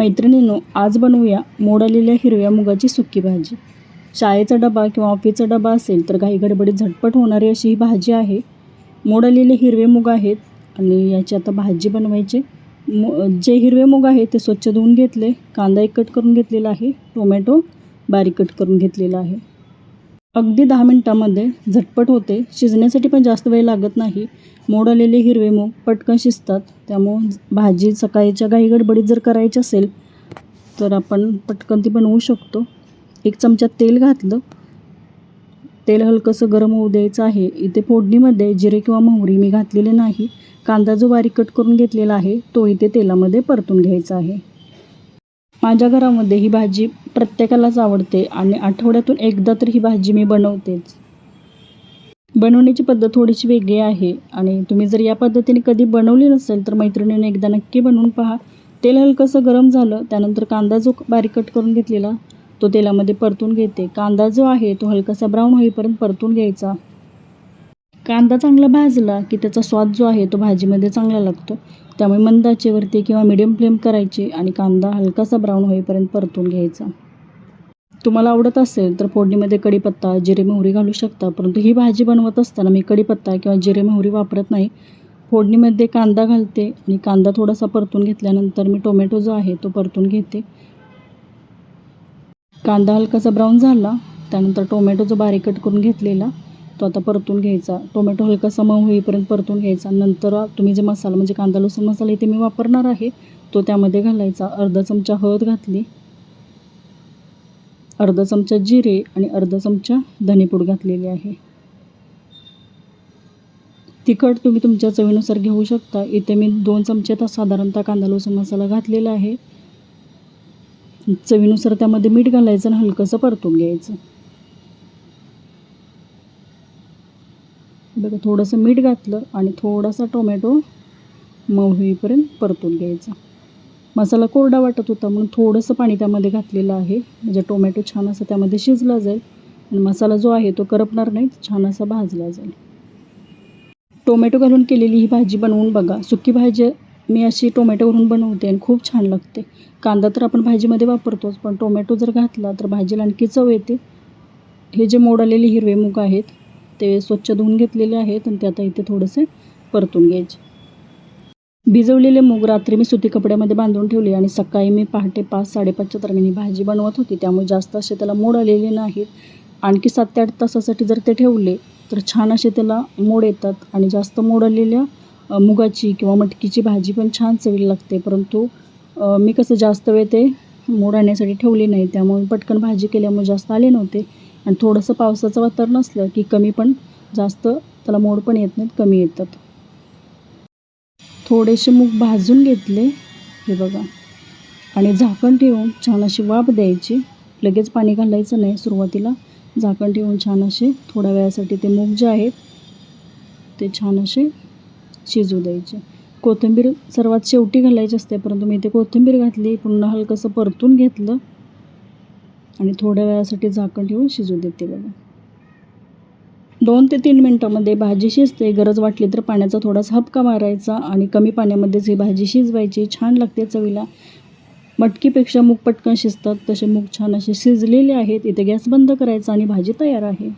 मैत्रिणींनो आज बनवूया मोड आलेल्या हिरव्या मुगाची सुकी भाजी. शाळेचा डबा किंवा ऑफिसचा डबा असेल तर काही गडबडीत झटपट होणारी अशी ही भाजी आहे. मोड आलेले हिरवे मूग आहेत आणि याची आता भाजी बनवायची. मो जे हिरवे मूग आहे ते स्वच्छ धुवून घेतले. कांदा एक कट करून घेतलेला आहे. टोमॅटो बारीक कट करून घेतलेला आहे. अगदी दहा मिनटामध्ये झटपट होते. शिजण्यासाठी पण जास्त वेळ लागत नाही. मोड आलेले हिरवे मूग पटकन शिजतात. त्यामुळं भाजी सकाळीच्या घाई गडबडीत जर करायची असेल तर आपण पटकन ती बनवू शकतो. एक चमचा तेल घातलं. तेल हलकंसं गरम होऊ द्यायचं आहे. इथे फोडणीमध्ये जिरे किंवा मोहरी मी घातलेले नाही. कांदा जो बारीक कट करून घेतलेला आहे तो इथे तेलामध्ये परतून घ्यायचा आहे. माझ्या घरामध्ये ही भाजी प्रत्येकालाच आवडते आणि आठवड्यातून एकदा तर ही भाजी मी बनवतेच. बनवण्याची पद्धत थोडीशी वेगळी आहे आणि तुम्ही जर या पद्धतीने कधी बनवली नसेल तर मैत्रिणीने एकदा नक्की बनवून पहा. तेल हलकंसं गरम झालं त्यानंतर कांदा जो बारीक कट करून घेतलेला तो तेलामध्ये परतून घेते. कांदा जो आहे तो हलकासा ब्राऊन होईपर्यंत परतून घ्यायचा. कांदा चांगला भाजला की त्याचा स्वाद जो आहे तो भाजीमध्ये चांगला लागतो. त्यामुळे मंद आचेवरती किंवा मिडियम फ्लेम करायची आणि कांदा हलकासा ब्राऊन होईपर्यंत परतून घ्यायचा. तुम्हाला आवडत असेल तर फोडणीमध्ये कढीपत्ता जिरे मोहरी घालू शकता परंतु ही भाजी बनवत असताना मी कढीपत्ता किंवा जिरे मोहरी वापरत नाही. फोडणीमध्ये कांदा घालते आणि कांदा थोडासा परतून घेतल्यानंतर मी टोमॅटो जो आहे तो परतून घेते. कांदा हलकासा ब्राऊन झाला त्यानंतर टोमॅटो जो बारीक कट करून घेतलेला तो आता परतून घ्यायचा. टोमॅटो हलकासा मऊ होईपर्यंत परतून घ्यायचा. नंतर तुम्ही जे मसाला म्हणजे कांदा लसूण मसाला इथे मी वापरणार आहे तो त्यामध्ये घालायचा. अर्धा चमचा हळद घातली. अर्धा चमचा जिरे आणि अर्धा चमचा धनेपूड घातलेली आहे. तिखट तुम्ही तुमच्या चवीनुसार घेऊ शकता. इथे मी दोन चमचे तर साधारणतः कांदा लसूण मसाला घातलेला आहे. चवीनुसार त्यामध्ये मीठ घालायचं आणि हलकंसं परतून घ्यायचं. बघा थोडंसं मीठ घातलं आणि थोडासा टोमॅटो मऊ होईपर्यंत परतून घ्यायचा. मसाला कोरडा वाटत होता म्हणून थोडंसं पाणी त्यामध्ये घातलेलं आहे. म्हणजे टोमॅटो छान असं त्यामध्ये शिजला जाईल आणि मसाला जो आहे तो करपणार नाही छान असा भाजला जाईल. टोमॅटो घालून केलेली ही भाजी बनवून बघा. सुकी भाजी मी अशी टोमॅटो घालून बनवते आणि खूप छान लागते. कांदा तर आपण भाजीमध्ये वापरतोच पण टोमॅटो जर घातला तर भाजीला आणखी चव येते. हे जे मोड आलेले हिरवे मूग आहेत ते स्वच्छ धुवून घेतलेले आहेत आणि ते आता इथे थोडेसे परतून घ्यायचे. भिजवलेले मूग रात्री मी सुती कपड्यामध्ये बांधून ठेवले आणि सकाळी मी पहाटे पाच साडेपाचच्या दरम्यान ही भाजी बनवत होती. त्यामुळे जास्त असे त्याला मोड आलेले नाहीत. आणखी सात ते आठ तासासाठी जर ते ठेवले तर छान असे त्याला मोड येतात आणि जास्त मोड आलेल्या मुगाची किंवा मटकीची भाजी पण छान चवीला लागते. परंतु मी कसं जास्त वेळ ते मोड आणण्यासाठी ठेवले नाही त्यामुळे पटकन भाजी केल्यामुळे जास्त आले नव्हते. आणि थोडंसं पावसाचं वातावरण असलं की कमी पण जास्त त्याला मोड पण येत नाहीत कमी येतात. थोडेसे मूग भाजून घेतले हे बघा. आणि झाकण ठेवून छान अशी वाफ द्यायची. लगेच पाणी घालायचं नाही सुरुवातीला. झाकण ठेवून छान असे थोड्या वेळासाठी ते मूग जे आहेत ते छान असे शिजू द्यायचे. कोथिंबीर सर्वात शेवटी घालायची असते परंतु मी इथे कोथिंबीर घातली पुन्हा हलकंसं परतून घेतलं. आणि थोड्या वेळासाठी झाकण ठेवून शिजू देते बघा. दोन ते तीन मिनटामध्ये भाजी शिजते. गरज वाटली तर पाण्याचा थोडासा हपका मारायचा आणि कमी पाण्यामध्येच ही भाजी शिजवायची छान लागते चवीला. मटकीपेक्षा मूग पटकन शिजतात. तसे मूग छान असे शिजलेले आहेत. इथे गॅस बंद करायचा आणि भाजी तयार आहे.